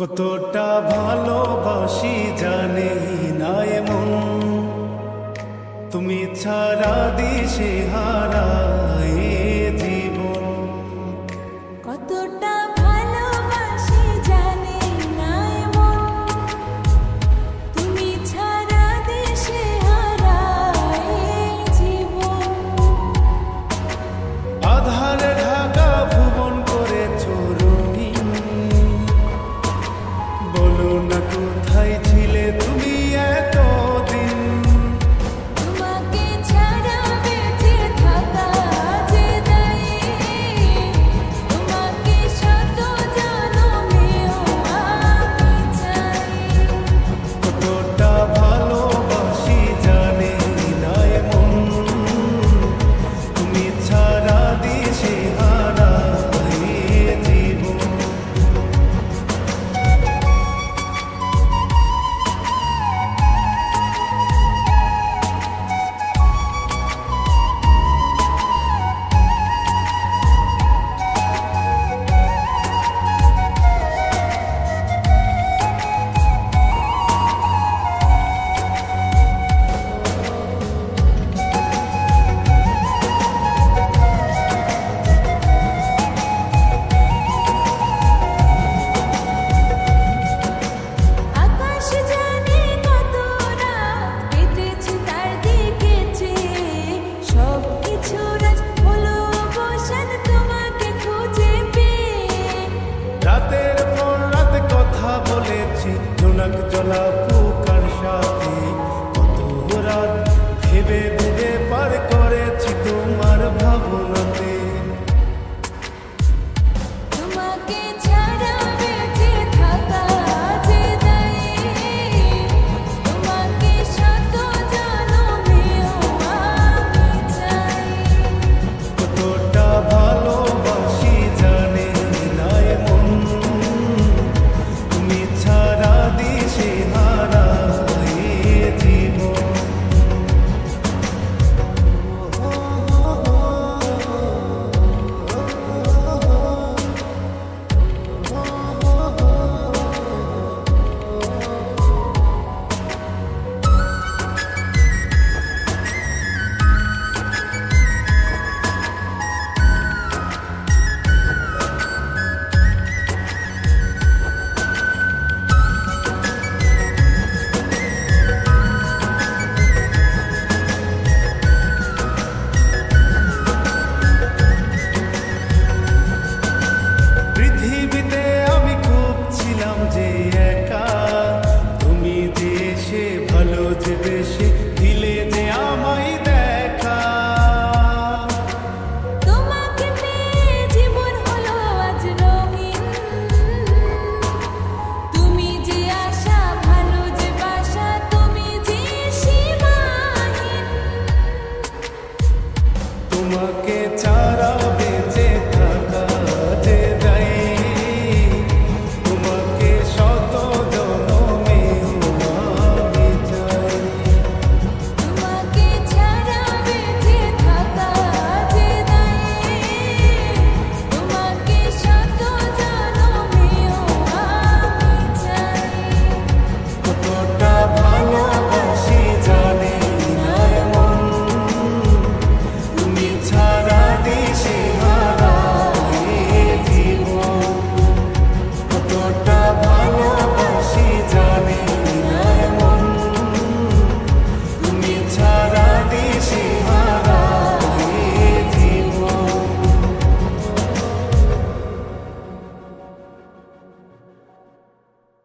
কতটা ভালোবাসি জানি না এমন। তুমি ছাড়া দিশে হারা কথা বলেছি। জোনাক জলাপু বেশি